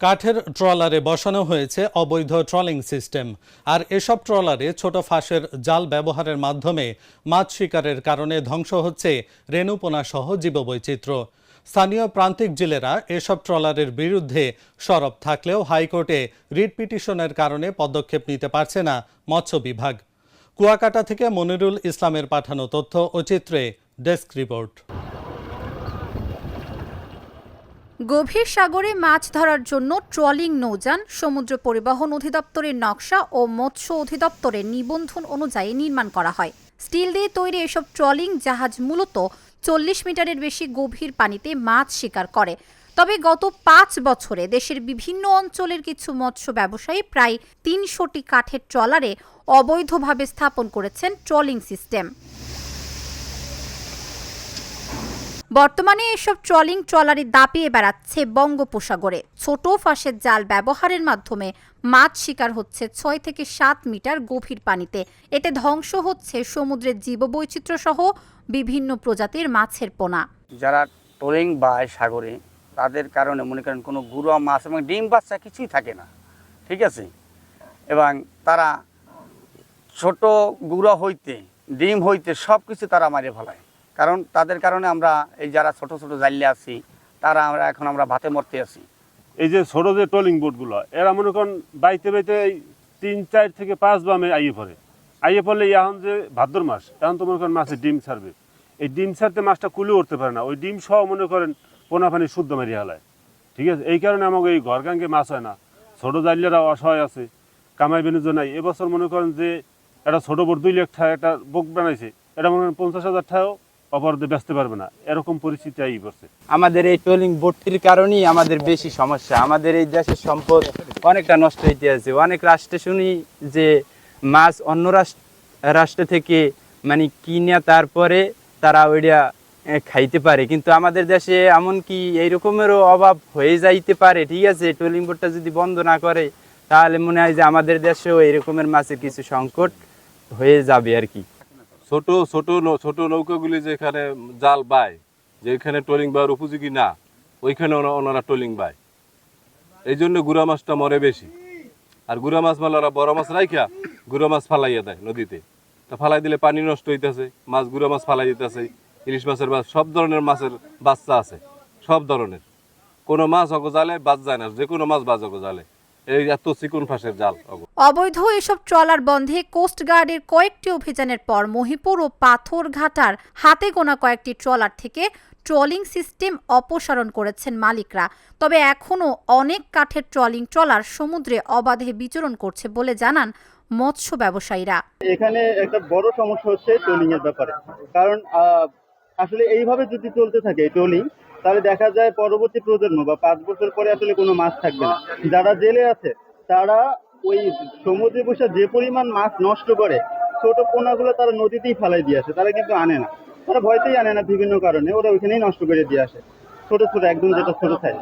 কাঠের ট্রলারে বসানো হয়েছে অবৈধ ট্রলিং সিস্টেম। আর এসব ট্রলারে ছোট ফাঁসের জাল ব্যবহারের মাধ্যমে মাছ শিকারের কারণে ধ্বংস হচ্ছে রেণুপোনা সহ জীববৈচিত্র্য। স্থানীয় প্রান্তিক জেলেরা এসব ট্রলারের বিরুদ্ধে সরব থাকলেও হাইকোর্টে রিট পিটিশনের কারণে পদক্ষেপ নিতে পারছে না মৎস্য বিভাগ। কুয়াকাটা থেকে মনিরুল ইসলামের পাঠানো তথ্য ও চিত্রে ডেস্ক রিপোর্ট। গভীর সাগরে মাছ ধরার জন্য ট্রলিং নৌযান, সমুদ্র পরিবহন অধিদপ্তরের নকশা ও মৎস্য অধিদপ্তরের নিবন্ধন অনুযায়ী নির্মাণ করা হয়। স্টিল দিয়ে তৈরি এসব ট্রলিং জাহাজ মূলত চল্লিশ মিটারের বেশি গভীর পানিতে মাছ শিকার করে। তবে গত পাঁচ বছরে দেশের বিভিন্ন অঞ্চলের কিছু মৎস্য ব্যবসায়ী প্রায় তিনশোটি কাঠের ট্রলারে অবৈধভাবে স্থাপন করেছেন ট্রলিং সিস্টেম। বর্তমানে এসব ট্রলিং ট্রলারে দাপিয়ে বেড়াচ্ছে বঙ্গোপসাগরে। ছোট ফাঁসের জাল ব্যবহারের মাধ্যমে মাছ শিকার হচ্ছে ছয় থেকে সাত মিটার গভীর পানিতে। এতে ধ্বংস হচ্ছে সমুদ্রের জীববৈচিত্র্য সহ বিভিন্ন প্রজাতির মাছের পোনা। যারা ট্রলিং বায় সাগরে, তাদের কারণে মনে করেন কোনো গুঁড়া মাছ এবং ডিম বাচ্চা কিছুই থাকে না। ঠিক আছে? এবং তারা ছোট গুঁড়া হইতে, ডিম হইতে সব কিছু তারা মারে ফেলায়। কারণ তাদের কারণে আমরা এই যারা ছোট ছোট জাল্লে আছি, তারা আমরা এখন আমরা ভাতে মরতে আছি। এই যে ছোট যে ট্রলিং বোটগুলো, এরা মনে করেন বাইতে বাইতে তিন, চার থেকে পাঁচ বামে আইয়ে পড়ে। আইয়ে পড়লে এখন যে ভাদ্র মাস, এখন তো মনে করেন মাছের ডিম ছাড়বে। এই ডিম ছাড়তে মাছটা কুলে উঠতে পারে না। ওই ডিম সহ মনে করেন পোনা পানি শুদ্ধ মারিয়ে হালায়। ঠিক আছে? এই কারণে আমাকে এই ঘর গাঙ্গে মাছ হয় না। ছোট জালিয়ারা অসহায় আছে, কামাই বেনুজ নাই। এবছর মনে করেন যে একটা ছোট বোট দুই লাখ টাকা একটা বুক বানাইছে। এটা মনে করেন পঞ্চাশ হাজার টাকাও অপরাধে বেচতে পারবে না। এরকম পরিস্থিতি আই পড়ছে আমাদের এই ট্রলিং বোটটির কারণেই আমাদের বেশি সমস্যা। আমাদের এই দেশের সম্পদ অনেকটা নষ্ট হইতে আছে। অনেক রাষ্ট্রে শুনি যে মাছ অন্য রাষ্ট্র রাষ্ট্র থেকে মানে কিনে তারপরে তারা ওইটা খাইতে পারে। কিন্তু আমাদের দেশে এমনকি এই রকমেরও অভাব হয়ে যাইতে পারে। ঠিক আছে, ট্রলিং বোটটা যদি বন্ধ না করে, তাহলে মনে হয় যে আমাদের দেশেও এই রকমের মাছের কিছু সংকট হয়ে যাবে আর কি। ছোট ছোট ছোট নৌকাগুলি যেখানে জাল বায়, যেখানে ট্রলিং বায়ের উপযোগী না, ওইখানে ওনা- ওনারা ট্রলিং বায়। এই জন্য গুড়া মাছটা মরে বেশি। আর গুড়া মাছ মারলে ওরা বড় মাছ রাইখা, গুড়া মাছ ফালাইয়া দেয় নদীতে। তা ফালাই দিলে পানি নষ্ট হইতেছে, মাছ, গুড়া মাছ ফালাই দিতেছে, ইলিশ মাছের মাছ সব ধরনের মাছের বাচ্চা আছে, সব ধরনের। কোনো মাছ অগো জালে বাদ যায় না যে কোনো মাছ বাজ অগো জালে এই এত চিকুন ফাঁসের জাল অবৈধ এসব ট্রলার বন্ধে কোস্টগার্ডের কয়েকটি অভিযানের পর মহিপুর ও পাথরঘাটার হাতে গোনা কয়েকটি ট্রলার থেকে ট্রলিং সিস্টেম অপসারণ করেছেন মালিকরা। তবে এখনও অনেক কাঠের ট্রলিং ট্রলার সমুদ্রে অবাধে বিচরণ করছে বলে জানান মৎস্য ব্যবসায়ীরা। এখানে একটা বড় সমস্যা হচ্ছে ট্রোলিং এর ব্যাপারে। কারণ আসলে এইভাবে যদি চলতে থাকে ট্রোলিং তাহলে দেখা যায় পরবর্তী প্রজন্ম বা পাঁচ বছর পরে আসলে কোনো মাছ থাকবে না। যারা জেলে আছে, তারা ওই সমুদ্রে বসে যে পরিমাণ মাছ নষ্ট করে, ছোট পোনাগুলো তারা নদীতেই ফালাই দিয়ে আসে, তারা কিন্তু আনে না। তারা ভয়তেই আনে না বিভিন্ন কারণে, ওরা ওইখানেই নষ্ট করে দিয়ে আসে। ছোট ছোট, একদম যেটা ছোট সাইজ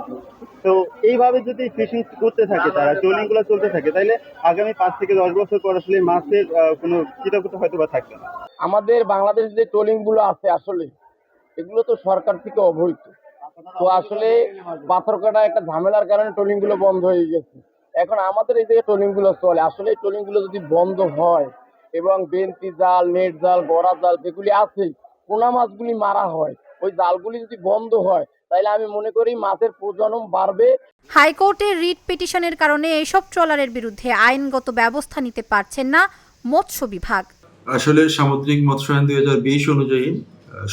তো এইভাবে যদি ফিশিং করতে থাকে তারা ট্রোলিংগুলো চলতে থাকে, তাহলে আগামী পাঁচ থেকে দশ বছর পর আসলে মাছের কোনো কীটাকুটা হয়তো বা থাকবে না। আমাদের বাংলাদেশ যে ট্রোলিংগুলো আছে আসলে, এগুলো তো সরকার থেকে অবৈধ তো আসলে পাথর কাটা একটা ঝামেলার কারণে ট্রোলিংগুলো বন্ধ হয়ে গেছে। এখন আমাদের এই যে ট্রোলিংগুলো চলে আসলে এই ট্রোলিংগুলো যদি বন্ধ হয় এবং বেন্তি জাল নেট জাল গড়া জাল যেগুলি আছে পোনা মাছগুলি মারা হয় ওই জালগুলি যদি বন্ধ হয় তাহলে আমি মনে করি মাছের প্রজনন বাড়বে। হাইকোর্টের রিট পিটিশনের কারণে এসব ট্রলারের বিরুদ্ধে আইনগত ব্যবস্থা নিতে পারছেন না মৎস্য বিভাগ। আসলে সামুদ্রিক মৎস্যায়ন দুই হাজার বিশ অনুযায়ী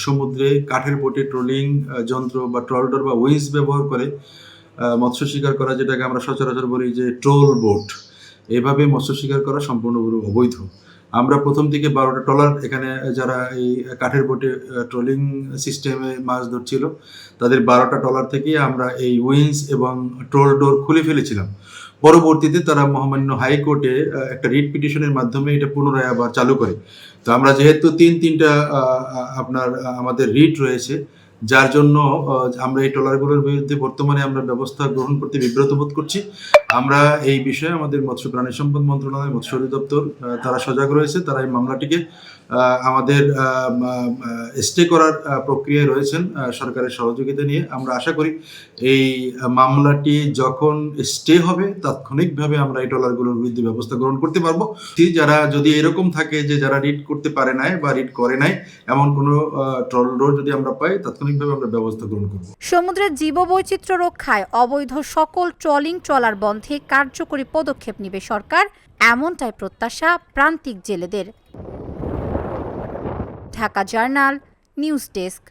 সমুদ্রে কাঠের বোটে ট্রোলিং যন্ত্র বা ট্রলডর বা উইন্স ব্যবহার করে মৎস্য শিকার করা, যেটাকে আমরা সচরাচর বলি যে ট্রোল বোট। এভাবে মৎস্য শিকার করা সম্পূর্ণভাবে অবৈধ। আমরা প্রথম থেকে বারোটা ট্রলার, এখানে যারা এই কাঠের বোটে ট্রোলিং সিস্টেমে মাছ ধরছিল, তাদের বারোটা ট্রলার থেকে আমরা এই উইন্স এবং ট্রোল ডোর খুলে ফেলেছিলাম। পরবর্তীতে তারা মহামান্য হাইকোর্টে একটা রিট পিটিশনের মাধ্যমে এটা পুনরায় আবার চালু করে। তো আমরা যেহেতু তিন, তিনটা আপনার আমাদের রিট রয়েছে, যার জন্য আমরা এই ট্রলারগুলোর বিরুদ্ধে বর্তমানে আমরা ব্যবস্থা গ্রহণ করতে বিব্রত বোধ করছি। আমরা এই বিষয়ে আমাদের মৎস্য প্রাণী সম্পদ মন্ত্রণালয়, মৎস্য অধিদপ্তর তারা সজাগ রয়েছে, তারা এই মামলাটিকে আমাদের স্টে করার প্রক্রিয়ায় রয়েছেন সরকারের সহযোগিতা নিয়ে। আমরা আশা করি এই মামলাটি যখন স্টে হবে, তাৎক্ষণিকভাবে আমরা এই ট্রলারগুলোর বিরুদ্ধে ব্যবস্থা গ্রহণ করতে পারব। যারা যদি এরকম থাকে যে যারা রিড করতে পারে নাই বা রিড করে নাই, এমন কোনো ট্রলার যদি আমরা পাই, তাৎক্ষণিকভাবে আমরা ব্যবস্থা গ্রহণ করব। সমুদ্রের জীববৈচিত্র্য রক্ষায় অবৈধ সকল ট্রলিং ট্রলার বন্ধে কার্যকরী পদক্ষেপ নেবে সরকার, এমনটাই প্রত্যাশা প্রান্তিক জেলেদের। Dhaka journal news desk.